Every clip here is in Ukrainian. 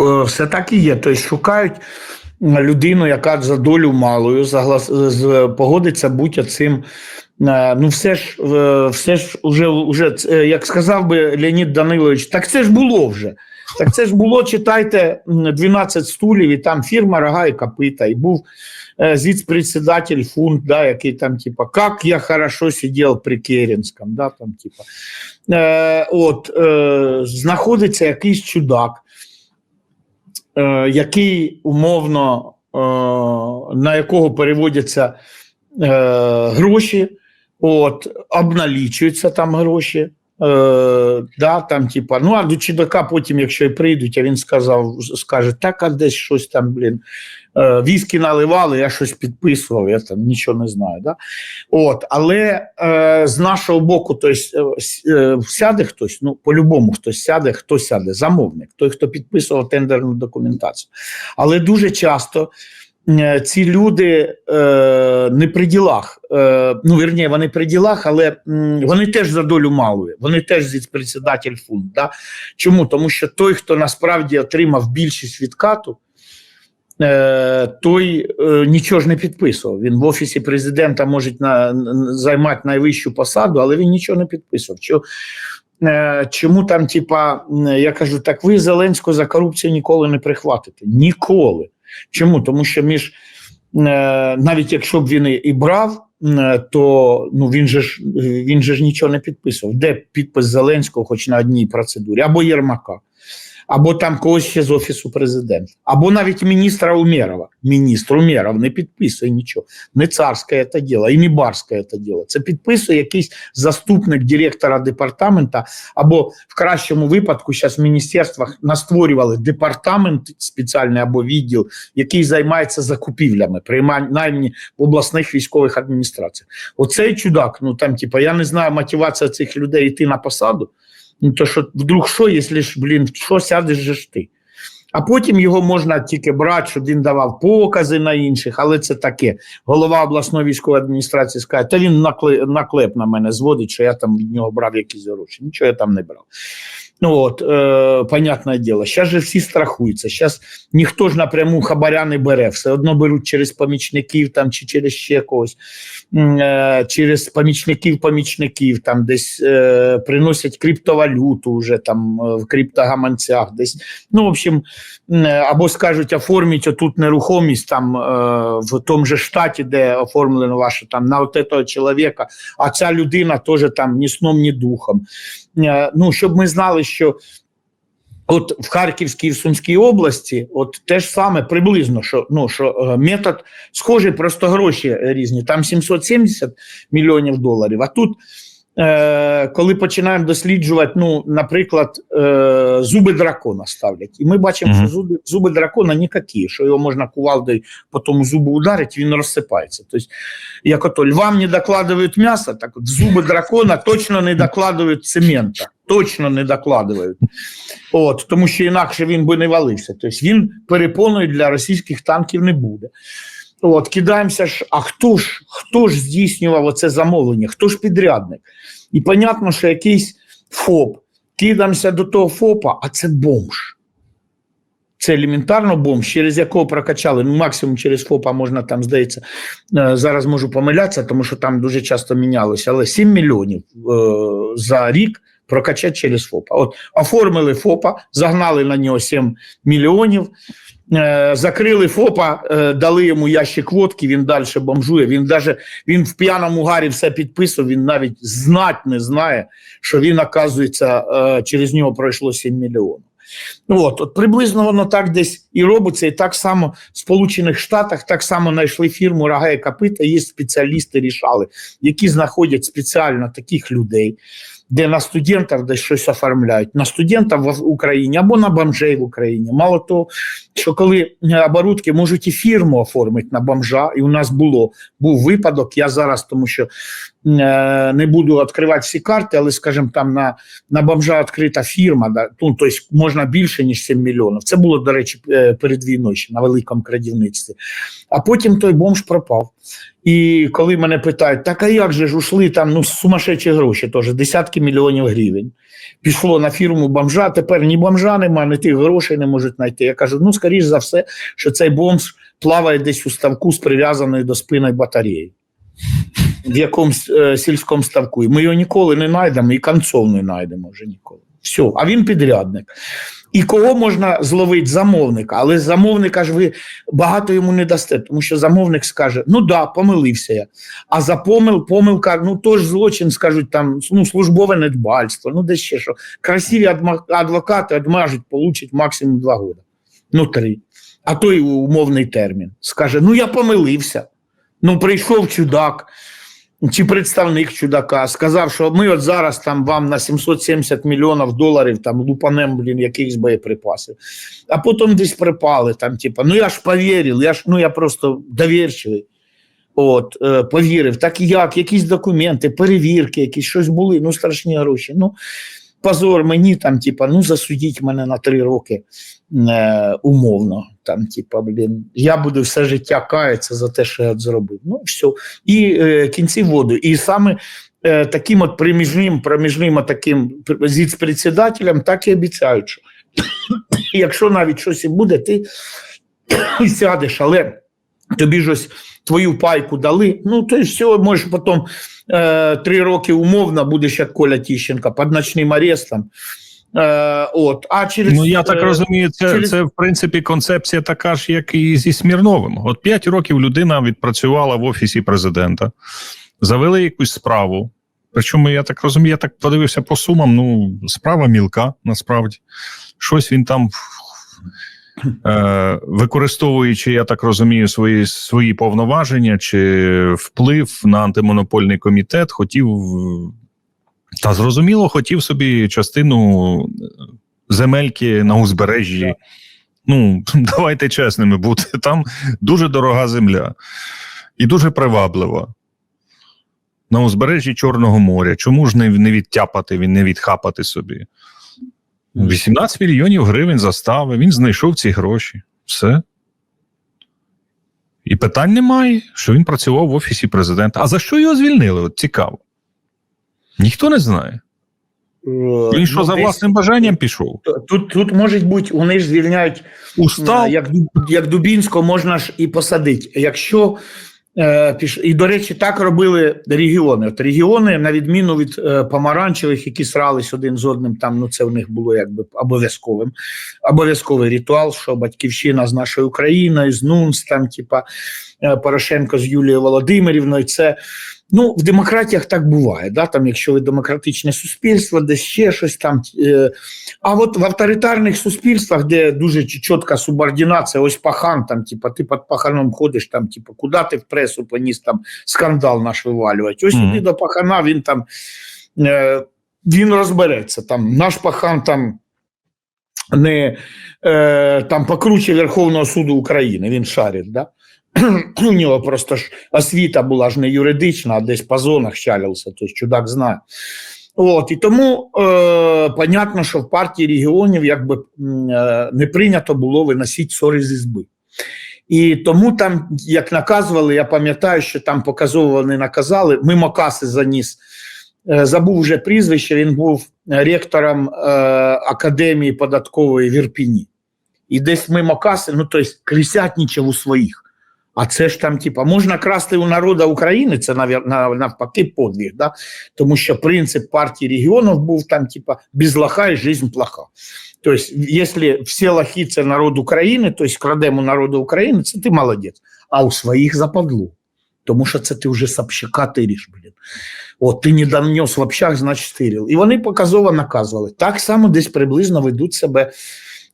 Е, Все так і є. Тобто шукають людину, яка за долю малою погодиться бути цим. Е, Ну, все ж, е, все ж уже, уже, як сказав би Леонід Данилович, так це ж було вже. Так це ж було, читайте 12 стулів, і там фірма рога і копита, і був зіц-председатель фунт, да, який там, типа, как я хорошо сидів при Керенському, да, там, типа. Е, от, е, знаходиться якийсь чудак, е, який умовно, е, на якого переводяться е, гроші, от, обналічуються там гроші. Е, да, там, типа, ну а до чудака потім, якщо і прийдуть, а він сказав, скаже, так, а десь щось там, блін, е, віскі наливали, я щось підписував, я там нічого не знаю. Да? От, але е, з нашого боку, то есть, е, е, сяде хтось, ну, по-любому хтось сяде, хто сяде, замовник, той, хто підписував тендерну документацію. Але дуже часто ці люди е, не при ділах. Е, ну, вірні, вони при ділах, але м, вони теж за долю малої, вони теж зіцпредседатель фунт. Да? Чому? Тому що той, хто насправді отримав більшість відкату, е, той е, нічого ж не підписував. Він в офісі президента може на, займати найвищу посаду, але він нічого не підписував. Чо, е, чому там, типа, я кажу, так ви Зеленського за корупцію ніколи не прихватите. Ніколи. Чому? Тому що між е, навіть якщо б він і- брав, е, то ну він же ж він же ж нічого не підписував. Де підпис Зеленського, хоч на одній процедурі, або Єрмака, або там когось ще з офісу президента, або навіть міністра Умєрова. Міністр Умєров не підписує нічого. Не царське це діло, і не барське це діло. Це підписує якийсь заступник директора департамента, або в кращому випадку зараз в міністерствах настворювали департамент спеціальний або відділ, який займається закупівлями, принаймні в обласних військових адміністраціях. Оцей чудак, ну там, типа, я не знаю мотивація цих людей йти на посаду. Ну то що вдруг що, якщо ж, блін, що сядеш же ж ти? А потім його можна тільки брати, щоб він давав покази на інших, але це таке. Голова обласної військової адміністрації скаже, та він наклеп, на мене зводить, що я там від нього брав якісь гроші. Нічого я там не брав. Ну от, е, понятне діло, зараз же всі страхуються. Зараз ніхто ж напряму хабаря не бере, все одно беруть через помічників там, чи через ще когось, е, через помічників помічників, там десь е, приносять криптовалюту вже там е, в криптогаманцях, десь. Ну, в общем, е, або скажуть, оформіть отут нерухомість там е, в тому же штаті, де оформлено ваше там на от этого чоловіка, а ця людина теж там ні сном, ні духом. Ну, щоб ми знали, що от в Харківській і в Сумській області, от те ж саме приблизно, що ну що е, метод схожий, просто гроші різні. Там 770 мільйонів доларів. А тут, е, коли починаємо досліджувати, ну, наприклад, е, зуби дракона ставлять, і ми бачимо, Мгм. що зуби, зуби дракона ніякі, що його можна кувалдою по тому зубу ударити, він розсипається. Тобто, як ото львам не докладывают м'ясо, так от зуби дракона точно не докладывают цемента. Точно не докладывают. От, тому що інакше він би не валився. Тобто він перепоною для російських танків не буде. От, кидаємося ж, а хто ж, хто ж здійснював оце замовлення? Хто ж підрядник? І понятно, що якийсь ФОП. Кидаємося до того ФОПа, а це бомж. Це елементарно бомж, через якого прокачали. Ну, максимум через ФОПа можна там, здається, е, зараз можу помилятися, тому що там дуже часто мінялося, але 7 мільйонів е, за рік прокачати через ФОПа. От оформили ФОПа, загнали на нього 7 мільйонів, закрили ФОПа, е, дали йому ящик водки, він далі бомжує. Він даже він в п'яному гарі все підписував, він навіть знать не знає, що він, оказується, е, через нього пройшло 7 мільйонів. Ну, От, от приблизно воно так десь і робиться, і так само в Сполучених Штатах так само знайшли фірму Рога і Копита, є спеціалісти рішали, які знаходять спеціально таких людей, де на студентів десь щось оформляють, на студентів в Україні або на бомжей в Україні. Мало того, що коли е, оборудки можуть і фірму оформити на бомжа, і у нас було був випадок. Я зараз, тому що е, не буду відкривати всі карти, але скажімо, там на, на бомжа відкрита фірма, да, ну, тобто можна більше ніж 7 мільйонів. Це було, до речі, е, перед війною ще на великому крадівництві. А потім той бомж пропав. І коли мене питають, так а як же ж ушли там ну, сумасшедші гроші, теж десятки мільйонів гривень. Пішло на фірму бомжа, тепер ні бомжа нема, ні тих грошей не можуть знайти. Я кажу, ну, скоріш за все, що цей бомж плаває десь у ставку з прив'язаною до спини батареї. В якомусь е, сільському ставку. Ми його ніколи не знайдемо, і концов не знайдемо вже ніколи. Все, а він підрядник. І кого можна зловити? Замовника. Але замовника ж ви багато йому не дасте, тому що замовник скаже: ну да, помилився я. А за помил, помилка, ну то ж злочин, скажуть там, ну, службове недбальство, ну де ще що. Красиві адвокати одмажуть, получать максимум два роки. Ну, три. А то й умовний термін. Скаже: ну я помилився. Ну, прийшов чудак чи представник чудака, сказав, що ми от зараз там вам на 770 мільйонів доларів там лупанем, блін, якихось боєприпасів. А потім десь припали там, типа, ну я ж повірив, я ж ну я просто довірчивий. От, е, повірив, так як, якісь документи, перевірки, якісь щось були, ну страшні гроші. Ну, позор мені там, типа, ну засудіть мене на три роки е, умовно. Там, типа, блін, я буду все життя каятися за те, що я зробив. Ну, все. І е, кінці воду. І саме е, таким от приміжним, проміжним таким председателем так і обіцяють, що якщо навіть щось і буде, ти сядеш, але тобі ж ось твою пайку дали, ну то й все, можеш потім е, три роки умовно будеш як Коля Тіщенка під ночним арестом. Е, от, а через, Ну я так е, розумію, це, через- це в принципі концепція така ж, як і зі Смірновим. От 5 років людина відпрацювала в офісі президента, завели якусь справу. Причому я так розумію, я так подивився по сумам. Ну, справа мілка, насправді. Щось він там, е, використовуючи, я так розумію, свої, свої повноваження чи вплив на антимонопольний комітет, хотів. Е, Та зрозуміло, хотів собі частину земельки на узбережжі. Ну, давайте чесними бути. Там дуже дорога земля і дуже приваблива. На узбережжі Чорного моря. Чому ж не, не відтяпати, він не відхапати собі? 18 мільйонів гривень застави, він знайшов ці гроші. Все. І питань немає, що він працював в офісі президента. А за що його звільнили? От цікаво. Ніхто не знає. е, Він що ну, за десь- власним бажанням пішов? Тут, тут може бути, вони ж звільняють Устав. Як, як Дубінського можна ж і посадити. Якщо е, піш... І, до речі, так робили регіони. От регіони, на відміну від е, помаранчевих, які срались один з одним, там ну це в них було якби обов'язковим. Обов'язковий ритуал, що батьківщина з нашою Україною, з НУНС, там, типа е, Порошенко з Юлією Володимирівною. Це ну в демократіях так буває. Да? Там, якщо ви демократичне суспільство, десь ще щось там. Е, а от в авторитарних суспільствах, де дуже чітка субординація, ось пахан, там, типа, ти під паханом ходиш, там, типа, куди ти в пресу поніс там скандал наш вивалювати. Ось Мгм. сюди до пахана він там е, він розбереться. Там, наш пахан там не е, там покруче Верховного суду України, він шарить, да? У нього просто ж освіта була ж не юридична, а десь по зонах щалився, тобто чудак знає. От, і тому е, понятно, що в партії регіонів якби е, не прийнято було виносити ссори з ізби. І тому там, як наказували, я пам'ятаю, що там показово вони наказали, мимо каси заніс. Е, Забув вже прізвище, він був ректором е, Академії податкової в Ірпіні. І десь мимо каси, ну тобто крисятнічав у своїх. А це ж там, типа, можна красти у народу України, це навпаки подвиг, да? тому що принцип партії регіонів був там, типа, без лоха і жизнь плоха. Тобто, якщо всі лохи це народ України, тобто крадемо народу України, це ти молодець. А у своїх западло. Тому що це ти вже з общака тириш, блін. От ти не донес в общак, значить тирив. І вони показово наказували. Так само десь приблизно ведуть себе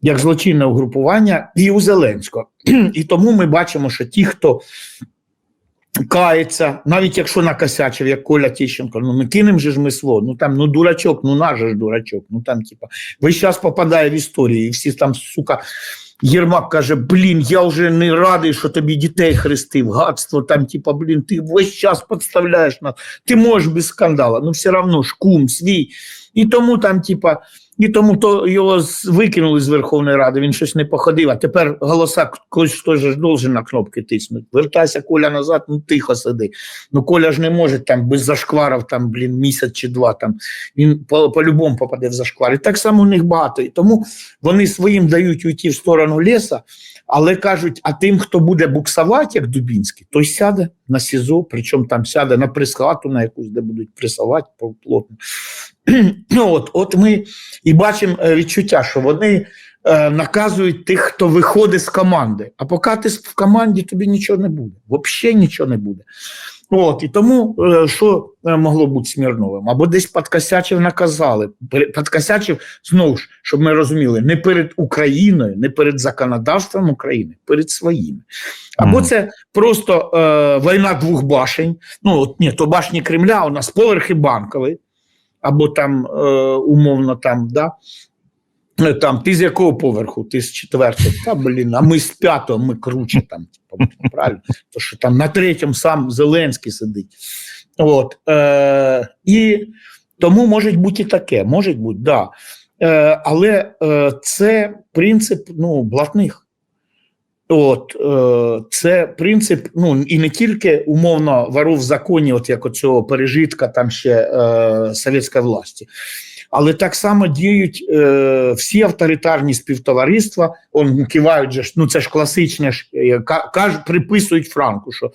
як злочинне угрупування і у Зеленського. І тому ми бачимо, що ті, хто кається, навіть якщо накосячив, як Коля Тіщенко, ну не кинем же ж ми слово, ну там ну дурачок, ну наш же ж дурачок, ну там, типа, весь час попадає в історію, і всі там, сука. Єрмак каже: блін, я вже не радий, що тобі дітей хрестив. Гадство там, типа, блін, ти весь час підставляєш нас. Ти можеш без скандала, ну все одно ж кум свій. І тому там, типа, І тому то його викинули з Верховної Ради, він щось не походив. А тепер голоса хтось ж должен на кнопки тиснути. Вертайся, Коля назад, ну тихо сиди. Ну Коля ж не може там без зашкварів, там, блін, місяць чи два. Там він по- по-любому попаде в зашквар. І так само у них багато. І тому вони своїм дають уйти в сторону ліса, але кажуть: а тим, хто буде буксувати, як Дубінський, той сяде на СІЗО, причому там сяде на прес-хату на якусь, де будуть присувати плотно. Ну, от, от ми і бачимо е, відчуття, що вони е, наказують тих, хто виходить з команди. А поки ти в команді, тобі нічого не буде. Взагалі нічого не буде. От, і тому е, що е, могло бути Смірновим? Або десь подкосячив наказали. Подкосячив, знову ж, щоб ми розуміли, не перед Україною, не перед законодавством України, перед своїми. Або це просто е, війна двох башень. Ну, от ні, то башні Кремля, у нас поверхи банкові, або там е, умовно там, да. Е, Там, ти з якого поверху? Ти з четвертого. Та блін, а ми з п'ятого, ми круче там. Типу, правильно? То що там на третьому сам Зеленський сидить. От, е, і тому може бути і таке, може бути, да. Е, але е, це принцип ну, блатних. От, е, це принцип, ну і не тільки умовно воров в законі, от як оцього пережитка там ще е, совєтської власті, але так само діють е, всі авторитарні співтовариства. Он кивають же ну це ж класичне ж е, кажуть, приписують Франку, що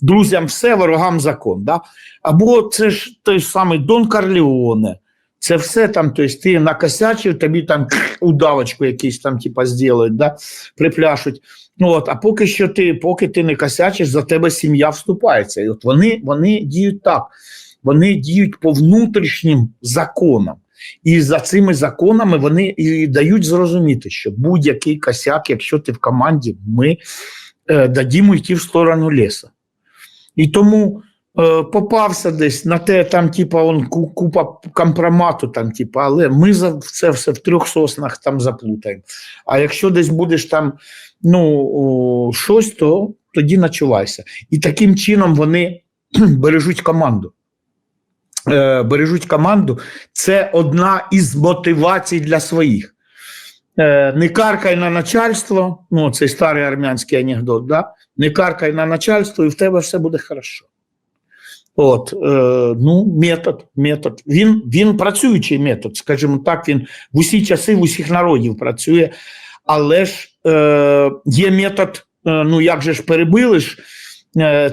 друзям все, ворогам закон. Да? Або це ж той самий Дон Карліоне. Це все там, тобто ти накосячив, тобі там удавочку якісь там, типа, зроблять, да? припляшуть. Ну, от, а поки що ти, поки ти не косячиш, за тебе сім'я вступається. І от вони, вони діють так. Вони діють по внутрішнім законам. І за цими законами вони і дають зрозуміти, що будь-який косяк, якщо ти в команді, ми е, дадімо йти в сторону лісу. І тому е, попався десь на те, там, типа, он, купа компромату, там, типа, але ми за це все в трьох соснах там заплутаємо. А якщо десь будеш там ну, о, щось, то тоді начувайся. І таким чином вони бережуть команду. Е, бережуть команду. Це одна із мотивацій для своїх. Е, не каркай на начальство, ну, цей старий армянський анекдот, да? не каркай на начальство, і в тебе все буде хорошо. От, е, ну, метод, метод. Він, він працюючий метод, скажімо так, він в усі часи, в усіх народів працює, але ж е, є метод, ну як же ж перебили ж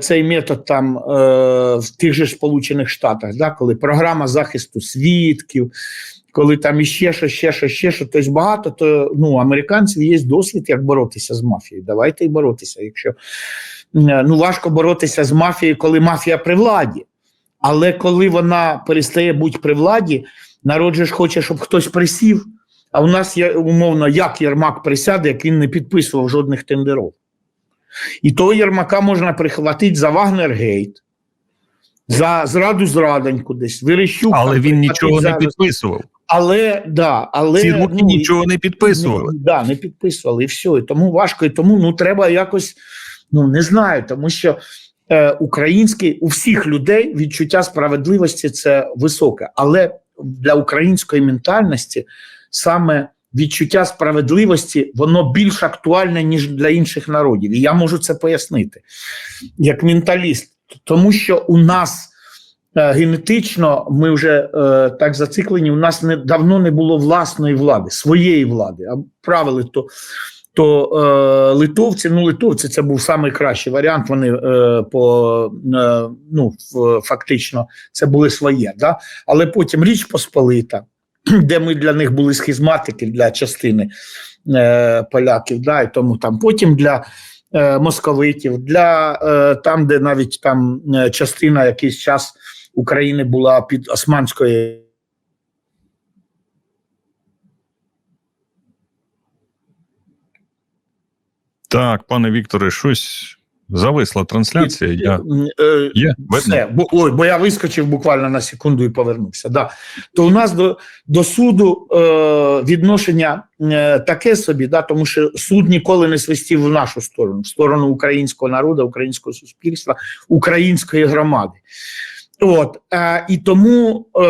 цей метод там е, в тих же Сполучених Штатах, да, коли програма захисту свідків, коли там іще що, ще що, ще що, тобто багато, то ну, американців є досвід, як боротися з мафією. Давайте і боротися. Якщо е, ну, важко боротися з мафією, коли мафія при владі. Але коли вона перестає бути при владі, народ хоче, щоб хтось присів. А у нас є умовно, як Єрмак присяде, як він не підписував жодних тендерів. І того Єрмака можна прихватити за Вагнергейт, за зраду зрадоньку десь, Верещук. Але він нічого не підписував. Але, да, але, Ці ну, нічого не підписували. не, да, не підписували, і все. І тому важко, і тому ну, треба якось, ну не знаю, тому що е, український у всіх людей відчуття справедливості це високе. Але для української ментальності саме відчуття справедливості воно більш актуальне, ніж для інших народів. І я можу це пояснити як менталіст, тому що у нас. е, Генетично ми вже е, так зациклені. У нас не давно не було власної влади, своєї влади. А правили то, то е, литовці, ну литовці це був найкращий варіант. Вони е, по е, ну фактично це були своє. Да? Але потім Річ Посполита, де ми для них були схизматики для частини е, поляків, да, і тому там потім для е, московитів, для е, там, де навіть там е, частина якийсь час України була під Османською. Так, пане Вікторе, щось зависла трансляція. Я... Е, Є. Все, бо, ой, бо я вискочив буквально на секунду і повернувся. Да. То у нас до, до суду е, відношення е, таке собі, да, тому що суд ніколи не свистів в нашу сторону, в сторону українського народу, українського суспільства, української громади. От, е, і тому е,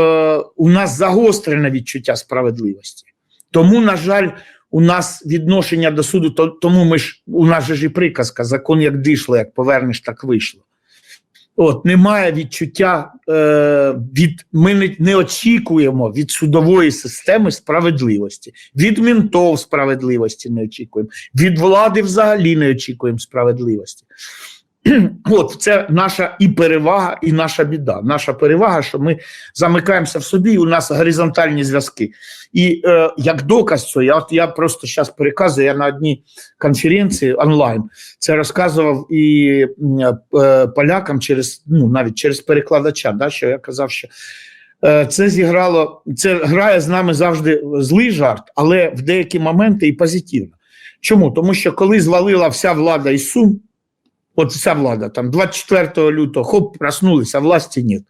у нас загострене відчуття справедливості. Тому, на жаль, у нас відношення до суду, то, тому ми ж у нас же ж і приказка, закон як дишло, як повернеш, так вийшло. От немає відчуття е, від ми не, не очікуємо від судової системи справедливості, від ментов справедливості не очікуємо, від влади взагалі не очікуємо справедливості. От це наша і перевага, і наша біда. Наша перевага, що ми замикаємося в собі, і у нас горизонтальні зв'язки. І е, як доказ цього, я от я просто зараз переказую, я на одній конференції онлайн це розказував і е, полякам через ну навіть через перекладача, да, що я казав, що е, це зіграло, це грає з нами завжди злий жарт, але в деякі моменти і позитивно. Чому? Тому що коли звалила вся влада із Сум, от вся влада, там 24 лютого, хоп, проснулися, а власті нет.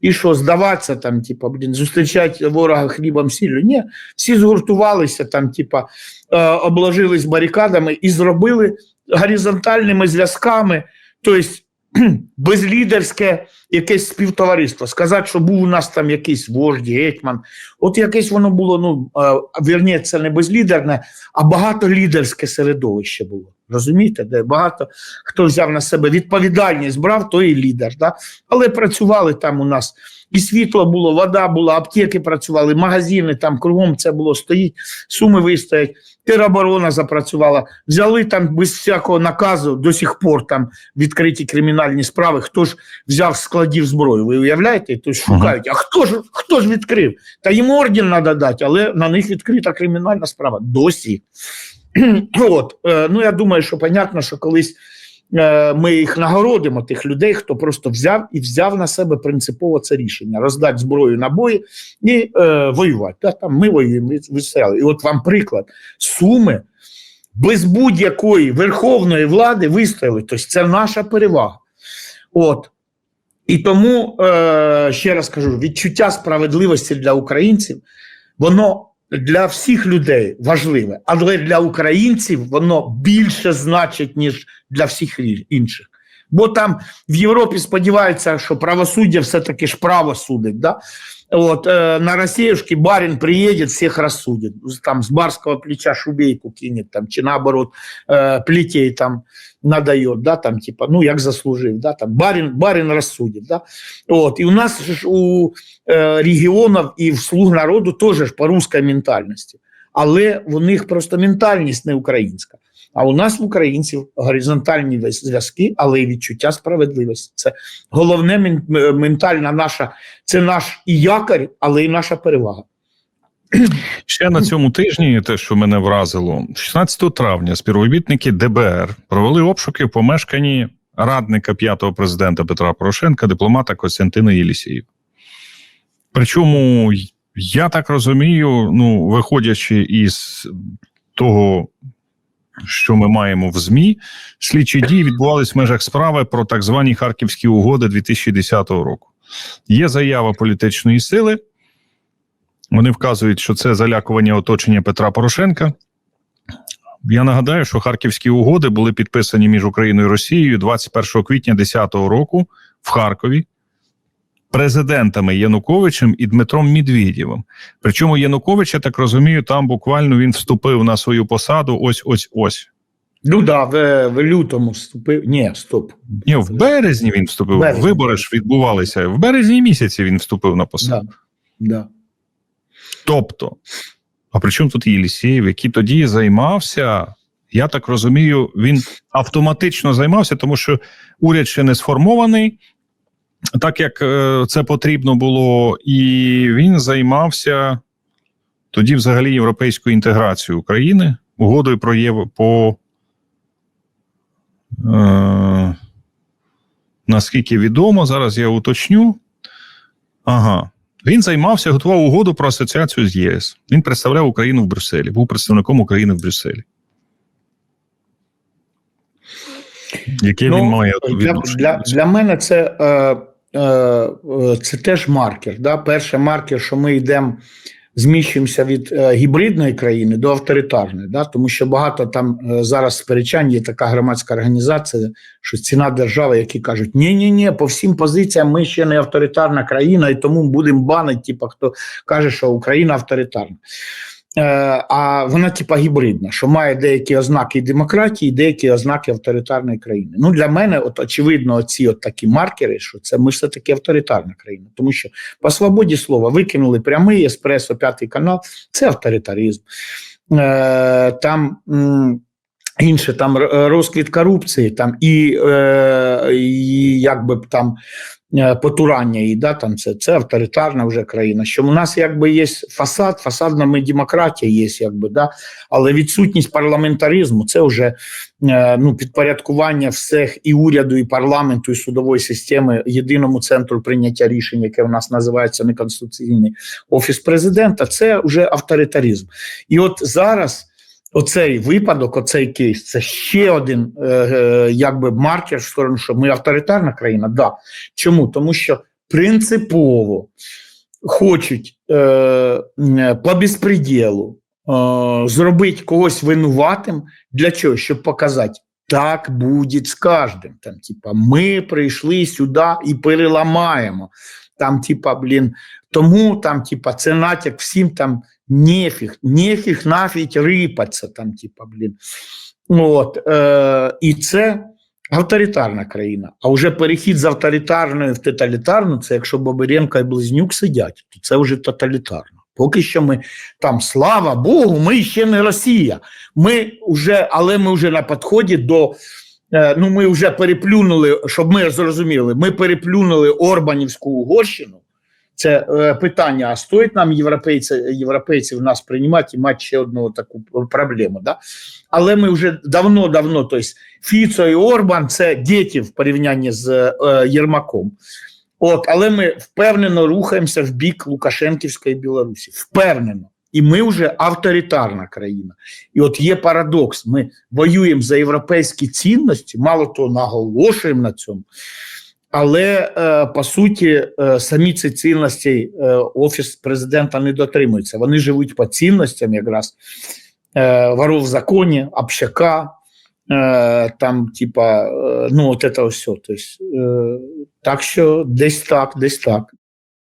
І що, здаватися, там, типа, блін, зустрічати ворога хлібом сіллю? Ні, всі згуртувалися, там, типа, е, обложились барикадами і зробили горизонтальними зв'язками, тобто безлідерське якесь співтовариство. Сказати, що був у нас там якийсь вождь, гетьман. От якесь воно було, ну, е, не безлідерне, а багатолідерське середовище було. Розумієте, де багато хто взяв на себе відповідальність, брав, той і лідер. Да? Але працювали там у нас і світло було, вода була, аптеки працювали, магазини там кругом це було стоїть, суми вистоять, тероборона запрацювала. Взяли там без всякого наказу до сих пор там відкриті кримінальні справи. Хто ж взяв складів зброю? Ви уявляєте? То шукають. А хто ж хто ж відкрив? Та йому орден треба дати, але на них відкрита кримінальна справа досі. От, е, ну я думаю, що понятно, що колись е, ми їх нагородимо, тих людей, хто просто взяв і взяв на себе принципово це рішення: роздати зброю набої і е, воювати. Та, там ми воюємо, ви- ви. І от вам приклад: суми без будь-якої верховної влади вистояли. Тобто це наша перевага. От. І тому, е, ще раз кажу, відчуття справедливості для українців, воно для всіх людей важливе, але для українців воно більше значить, ніж для всіх інших. Бо там в Європі сподіваються, що правосуддя все-таки ж право судить. Да? От, э, на Россиюшке барин приедет, всех рассудит. Там с барского плеча шубейку кинет, там, чи наоборот, э, плетей там надает, да, там, типа, ну, як заслужив, да, там, барин, барин рассудит, да. От, і у нас ж у э, регіонів і в слуг народу теж ж по русській ментальності. Але у них просто ментальність не українська. А у нас в українців горизонтальні зв'язки, але й відчуття справедливості. Це головне ментальна наша, це наш і якорь, але й наша перевага. Ще на цьому тижні, те, що мене вразило, 16 травня співробітники ДБР провели обшуки в помешканні радника п'ятого президента Петра Порошенка, дипломата Костянтина Єлісєєва. Причому, я так розумію, ну, виходячи із того, що ми маємо в ЗМІ, слідчі дії відбувалися в межах справи про так звані Харківські угоди 2010 року. Є заява політичної сили. Вони вказують, що це залякування оточення Петра Порошенка. Я нагадаю, що харківські угоди були підписані між Україною і Росією 21 квітня 2010 року в Харкові президентами Януковичем і Дмитром Медведєвим. Причому Янукович, я так розумію, там буквально він вступив на свою посаду ось ось ось. Ну да, в, в лютому вступив. Ні, стоп. Ні, в березні він вступив. Березні. Вибори ж відбувалися. В березні місяці він вступив на посаду. Да, да. Тобто, а при чому тут Єлісєєв, який тоді займався, я так розумію, він автоматично займався, тому що уряд ще не сформований, так як е, це потрібно було, і він займався тоді взагалі європейською інтеграцією України, угодою про єв... по. Е, наскільки відомо, зараз я уточню. Ага. Він займався, готував угоду про асоціацію з ЄС. Він представляв Україну в Брюсселі, був представником України в Брюсселі. Яке він має Ну, для, для, для мене це, е, е, це теж маркер. Да? Перший маркер, що ми йдемо зміщуємося від е, гібридної країни до авторитарної, да? тому що багато там е, зараз сперечань є така громадська організація, що ціна держави, які кажуть, ні ні ні по всім позиціям ми ще не авторитарна країна, і тому будемо банити, типу, хто каже, що Україна авторитарна. Е, а вона типа гібридна, що має деякі ознаки демократії, деякі ознаки авторитарної країни. Ну для мене, от очевидно, ці от такі маркери, що це ми все таки авторитарна країна, тому що по свободі слова викинули прямий еспресо, п'ятий канал, це авторитаризм. Е, там інше там розквіт корупції, там і, е, і якби там потурання її, да, там це, це авторитарна вже країна. Що у нас якби є фасад, фасадна ми демократія є, якби, да, але відсутність парламентаризму це вже е, ну, підпорядкування всіх і уряду, і парламенту, і судової системи єдиному центру прийняття рішень, яке у нас називається неконституційний офіс президента. Це вже авторитаризм. І от зараз. Оцей випадок, оцей кейс, це ще один е, е, якби маркер в сторону, що ми авторитарна країна. Да. Чому? Тому що принципово хочуть е, по безпреділу е, зробити когось винуватим. Для чого? Щоб показати, так буде з кожним. Там, типа, ми прийшли сюди і переламаємо. Там, типа, блін, тому там, типа, це натяк всім там нефіг, нефіг нафіг рипаться там, типа, блін. От, і це авторитарна країна. А вже перехід з авторитарної в тоталітарну, це якщо Бабиренко і Близнюк сидять, то це вже тоталітарно. Поки що ми там, слава Богу, ми ще не Росія. Ми вже, але ми вже на підході до. е, Ну, ми вже переплюнули, щоб ми зрозуміли, ми переплюнули Орбанівську Угорщину. Це е, питання: а стоїть нам європейці, європейців нас приймати і мати ще одну таку проблему. Да? Але ми вже давно-давно, тобто Фіцо і Орбан це діти в порівнянні з е, Єрмаком. От, але ми впевнено рухаємося в бік Лукашенківської Білорусі. Впевнено. І ми вже авторитарна країна. І от є парадокс: ми воюємо за європейські цінності, мало того, наголошуємо на цьому. Але е, по суті, е, самі ці цінності е, офіс президента не дотримується. Вони живуть по цінностям, якраз воров в законі, общака, там, типа, ну, от це все. Тобто, так що десь так, десь так.